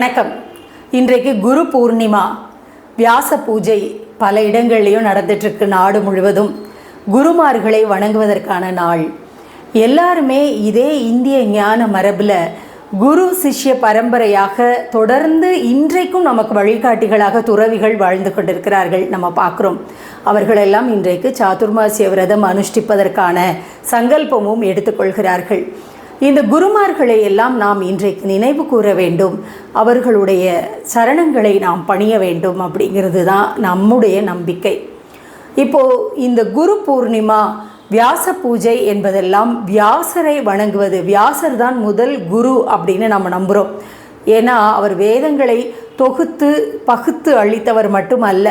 வணக்கம். இன்றைக்கு குரு பூர்ணிமா. வியாச பூஜை பல இடங்கள்லையும் நடந்துட்டுருக்கு நாடு முழுவதும். குருமார்களை வணங்குவதற்கான நாள். எல்லாருமே இதே இந்திய ஞான மரபில் குரு சிஷ்ய பரம்பரையாக தொடர்ந்து இன்றைக்கும் நமக்கு வழிகாட்டிகளாக துறவிகள் வாழ்ந்து கொண்டிருக்கிறார்கள் நம்ம பார்க்குறோம். அவர்களெல்லாம் இன்றைக்கு சாதுர்மாசிய விரதம் அனுஷ்டிப்பதற்கான சங்கல்பமும் எடுத்துக்கொள்கிறார்கள். இந்த குருமார்களை எல்லாம் நாம் இன்றைக்கு நினைவு கூற வேண்டும். அவர்களுடைய சரணங்களை நாம் பணிய வேண்டும் அப்படிங்கிறது தான் நம்முடைய நம்பிக்கை. இப்போ இந்த குரு பூர்ணிமா வியாச பூஜை என்பதெல்லாம் வியாசரை வணங்குவது. வியாசர் தான் முதல் குரு அப்படின்னு நம்ம நம்புகிறோம் ஏன்னா அவர் வேதங்களை தொகுத்து பகுத்து அளித்தவர் மட்டுமல்ல.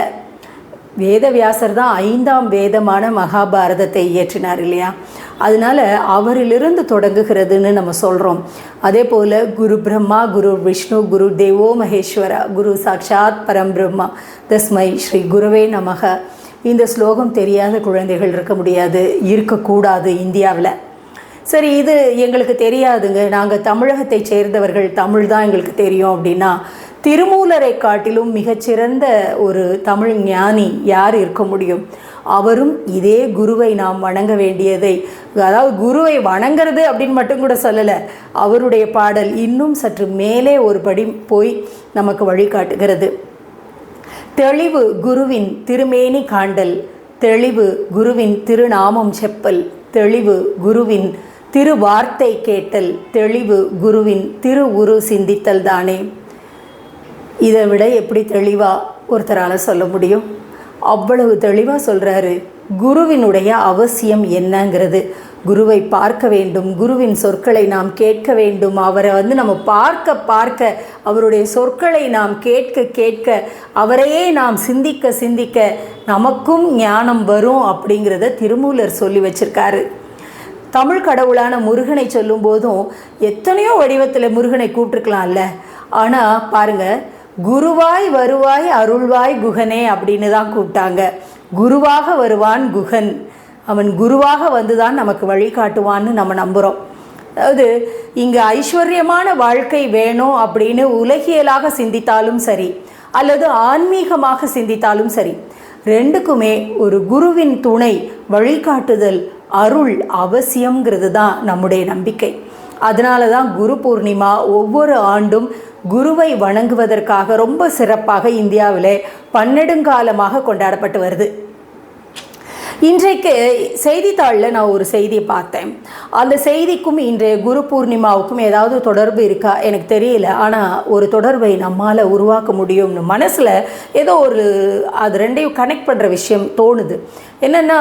வேதவியாசர் தான் ஐந்தாம் வேதமான மகாபாரதத்தை இயற்றினார் இல்லையா? அதனால அவரிலிருந்து தொடங்குகிறதுன்னு நம்ம சொல்கிறோம் அதே போல் குரு பிரம்மா குரு விஷ்ணு குரு தேவோ மகேஸ்வரா குரு சாட்சாத் பரம்பிரம்மா தஸ்மை ஸ்ரீ குருவே நமக. இந்த ஸ்லோகம் தெரியாத குழந்தைகள் இருக்க முடியாது இருக்கக்கூடாது இந்தியாவில். சரி இது எங்களுக்கு தெரியாதுங்க. நாங்கள் தமிழகத்தை சேர்ந்தவர்கள் தமிழ் தான் எங்களுக்கு தெரியும் அப்படின்னா திருமூலரை காட்டிலும் மிகச்சிறந்த ஒரு தமிழ் ஞானி யார் இருக்க முடியும்? அவரும் இதே குருவை நாம் வணங்க வேண்டியதை. அதாவது குருவை வணங்குறது அப்படின்னு மட்டும் கூட சொல்லலை. அவருடைய பாடல் இன்னும் சற்று மேலே ஒரு படி போய் நமக்கு வழிகாட்டுகிறது. தெளிவு குருவின் திருமேனி காண்டல் தெளிவு குருவின் திருநாமம் செப்பல் தெளிவு குருவின் திருவார்த்தை கேட்டல் தெளிவு குருவின் திரு உரு சிந்தித்தல் தானே. இதை விட எப்படி தெளிவாக ஒருத்தரால் சொல்ல முடியும்? அவ்வளவு தெளிவாக சொல்கிறாரு குருவினுடைய அவசியம் என்னங்கிறது. குருவை பார்க்க வேண்டும். குருவின் சொற்களை நாம் கேட்க வேண்டும். அவரை வந்து நம்ம பார்க்க பார்க்க அவருடைய சொற்களை நாம் கேட்க கேட்க அவரையே நாம் சிந்திக்க சிந்திக்க நமக்கும் ஞானம் வரும் அப்படிங்கிறத திருமூலர் சொல்லி வச்சிருக்காரு. தமிழ் கடவுளான முருகனை சொல்லும்போதும் எத்தனையோ வடிவத்தில் முருகனை கூப்பிட்டுருக்கலாம்ல ஆனால் பாருங்கள் குருவாய் வருவாய் அருள்வாய் குகனே அப்படின்னு தான் கூப்பிட்டாங்க. குருவாக வருவான் குகன். அவன் குருவாக வந்து தான் நமக்கு வழிகாட்டுவான்னு நம்ம நம்புகிறோம் அதாவது இங்கே ஐஸ்வர்யமான வாழ்க்கை வேணும் அப்படின்னு உலகியலாக சிந்தித்தாலும் சரி அல்லது ஆன்மீகமாக சிந்தித்தாலும் சரி ரெண்டுக்குமே ஒரு குருவின் துணை வழிகாட்டுதல் அருள் அவசியங்கிறது தான் நம்முடைய நம்பிக்கை. அதனால தான் குரு பூர்ணிமா ஒவ்வொரு ஆண்டும் குருவை வணங்குவதற்காக ரொம்ப சிறப்பாக இந்தியாவில் பன்னெடுங்காலமாக கொண்டாடப்பட்டு வருது. இன்றைக்கு செய்தித்தாளில் நான் ஒரு செய்தியை பார்த்தேன். அந்த செய்திக்கும் இன்றைய குரு பூர்ணிமாவுக்கும் ஏதாவது தொடர்பு இருக்கா? எனக்கு தெரியல. ஆனால் ஒரு தொடர்பை நம்மால் உருவாக்க முடியும்னு மனசில் ஏதோ ஒரு அது ரெண்டையும் கனெக்ட் பண்ணுற விஷயம் தோணுது. என்னென்னா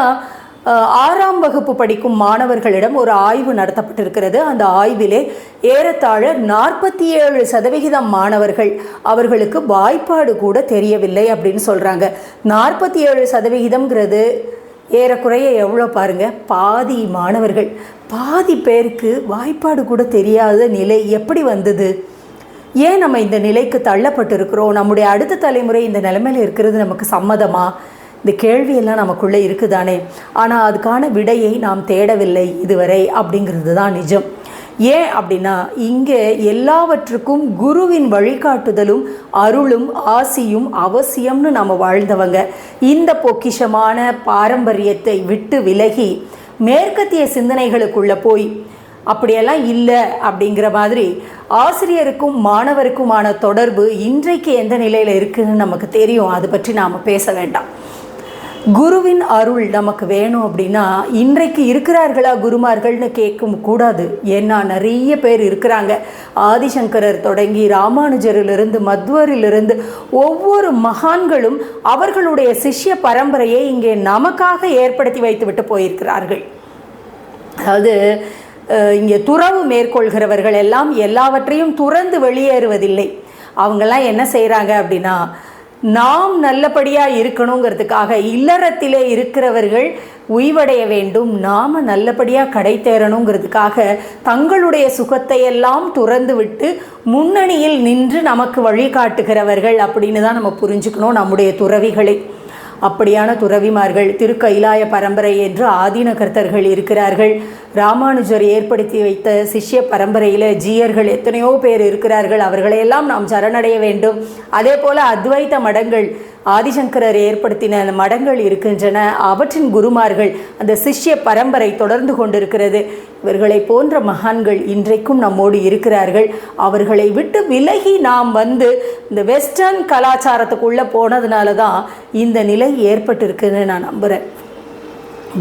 ஆறாம் வகுப்பு படிக்கும் மாணவர்களிடம் ஒரு ஆய்வு நடத்தப்பட்டிருக்கிறது. அந்த ஆய்விலே ஏறத்தாழ நாற்பத்தி ஏழு சதவிகிதம் மாணவர்கள் அவர்களுக்கு வாய்ப்பாடு கூட தெரியவில்லை அப்படின்னு சொல்கிறாங்க நாற்பத்தி ஏழு சதவிகிதம்ங்கிறது ஏறக்குறைய எவ்வளோ பாருங்க? பாதி மாணவர்கள். பாதி பேருக்கு வாய்ப்பாடு கூட தெரியாத நிலை எப்படி வந்தது? ஏன் நம்ம இந்த நிலைக்கு தள்ளப்பட்டிருக்கிறோம்? நம்முடைய அடுத்த தலைமுறை இந்த நிலைமையில் இருக்கிறது நமக்கு சம்மதமாக இந்த கேள்வியெல்லாம் நமக்குள்ளே இருக்குதானே? ஆனால் அதுக்கான விடையை நாம் தேடவில்லை இதுவரை அப்படிங்கிறது தான் நிஜம். ஏன் அப்படின்னா இங்கே எல்லாவற்றுக்கும் குருவின் வழிகாட்டுதலும் அருளும் ஆசியும் அவசியம்னு நம்ம வாழ்ந்தவங்க. இந்த பொக்கிஷமான பாரம்பரியத்தை விட்டு விலகி மேற்கத்திய சிந்தனைகளுக்குள்ளே போய் அப்படியெல்லாம் இல்லை அப்படிங்கிற மாதிரி ஆசிரியருக்கும் மாணவருக்குமான தொடர்பு இன்றைக்கு எந்த நிலையில் இருக்குதுன்னு நமக்கு தெரியும். அதை பற்றி நாம் பேச வேண்டாம். குருவின் அருள் நமக்கு வேணும் அப்படின்னா இன்றைக்கு இருக்கிறார்களா குருமார்கள்னு கேட்கும் கூடாது. ஏன்னா நிறைய பேர் இருக்கிறாங்க. ஆதிசங்கரர் தொடங்கி ராமானுஜரிலிருந்து மத்வரிலிருந்து ஒவ்வொரு மகான்களும் அவர்களுடைய சிஷ்ய பரம்பரையை இங்கே நமக்காக ஏற்படுத்தி வைத்துவிட்டு போயிருக்கிறார்கள். அதாவது இங்கே துறவு மேற்கொள்கிறவர்கள் எல்லாம் எல்லாவற்றையும் துறந்து வெளியேறுவதில்லை. அவங்கெல்லாம் என்ன செய்கிறாங்க அப்படின்னா நாம் நல்லபடியாக இருக்கணுங்கிறதுக்காக இல்லறத்திலே இருக்கிறவர்கள் உய்வடைய வேண்டும் நாம் நல்லபடியாக கடை தேரணுங்கிறதுக்காக தங்களுடைய சுகத்தை எல்லாம் துறந்து விட்டு முன்னணியில் நின்று நமக்கு வழிகாட்டுகிறவர்கள் அப்படின்னு தான் நம்ம புரிஞ்சுக்கணும் நம்முடைய துறவிகளை. அப்படியான துறவிமார்கள் திருக்கைலாய பரம்பரை என்று ஆதீன கர்த்தர்கள் இருக்கிறார்கள். ராமானுஜர் ஏற்படுத்தி வைத்த சிஷ்ய பரம்பரையில் ஜீயர்கள் எத்தனையோ பேர் இருக்கிறார்கள். அவர்களையெல்லாம் நாம் சரணடைய வேண்டும். அதே போல அத்வைத்த மடங்கள் ஆதிசங்கரர் ஏற்படுத்தின அந்த மடங்கள் இருக்கின்றன. அவற்றின் குருமார்கள் அந்த சிஷ்ய பரம்பரை தொடர்ந்து கொண்டிருக்கிறது. இவர்களை போன்ற மகான்கள் இன்றைக்கும் நம்மோடு இருக்கிறார்கள். அவர்களை விட்டு விலகி நாம் வந்து இந்த வெஸ்டர்ன் கலாச்சாரத்துக்குள்ளே போனதுனால தான் இந்த நிலை ஏற்பட்டிருக்குன்னு நான் நம்புகிறேன்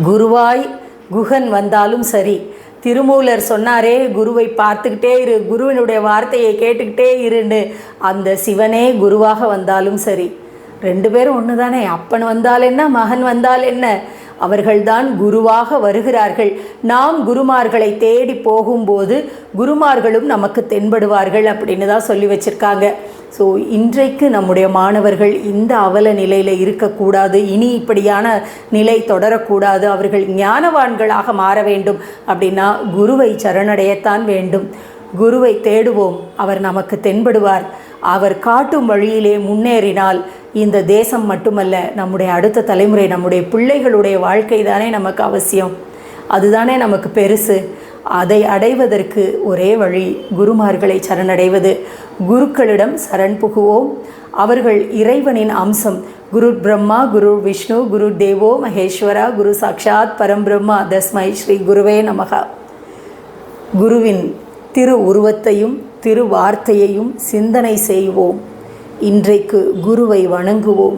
குருவாய் குகன் வந்தாலும் சரி. திருமூலர் சொன்னாரே குருவை பார்த்துக்கிட்டே இரு குருவினுடைய வார்த்தையை கேட்டுக்கிட்டே இருன்னு. அந்த சிவனே குருவாக வந்தாலும் சரி. ரெண்டு பேரும் ஒன்று தானே அப்பன் வந்தால் என்ன மகன் வந்தால் என்ன? அவர்கள்தான் குருவாக வருகிறார்கள். நாம் குருமார்களை தேடி போகும்போது குருமார்களும் நமக்கு தென்படுவார்கள் அப்படின்னு தான் சொல்லி வச்சுருக்காங்க. ஸோ இன்றைக்கு நம்முடைய மாணவர்கள் இந்த அவல நிலையில் இருக்கக்கூடாது. இனி இப்படியான நிலை தொடரக்கூடாது. அவர்கள் ஞானவான்களாக மாற வேண்டும். அப்படின்னா குருவை சரணடையத்தான் வேண்டும். குருவை தேடுவோம். அவர் நமக்கு தென்படுவார். அவர் காட்டும் வழியிலே முன்னேறினால் இந்த தேசம் மட்டுமல்ல நம்முடைய அடுத்த தலைமுறை நம்முடைய பிள்ளைகளுடைய வாழ்க்கை தானே நமக்கு அவசியம். அதுதானே நமக்கு பெருசு. அதை அடைவதற்கு ஒரே வழி குருமார்களை சரணடைவது. குருக்களிடம் சரண் புகுவோம். அவர்கள் இறைவனின் அம்சம். குரு பிரம்மா குரு விஷ்ணு குரு தேவோ மகேஸ்வரா குரு சாக்ஷாத் பரம்பிரம்மா தஸ்மை ஸ்ரீ குருவே நமகா. குருவின் திரு உருவத்தையும் திரு வார்த்தையையும் சிந்தனை செய்வோம். இன்றைக்கு குருவை வணங்குவோம்.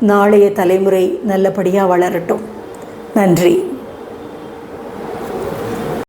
நாளைய தலைமுறை நல்லபடியாக வளரட்டும். நன்றி.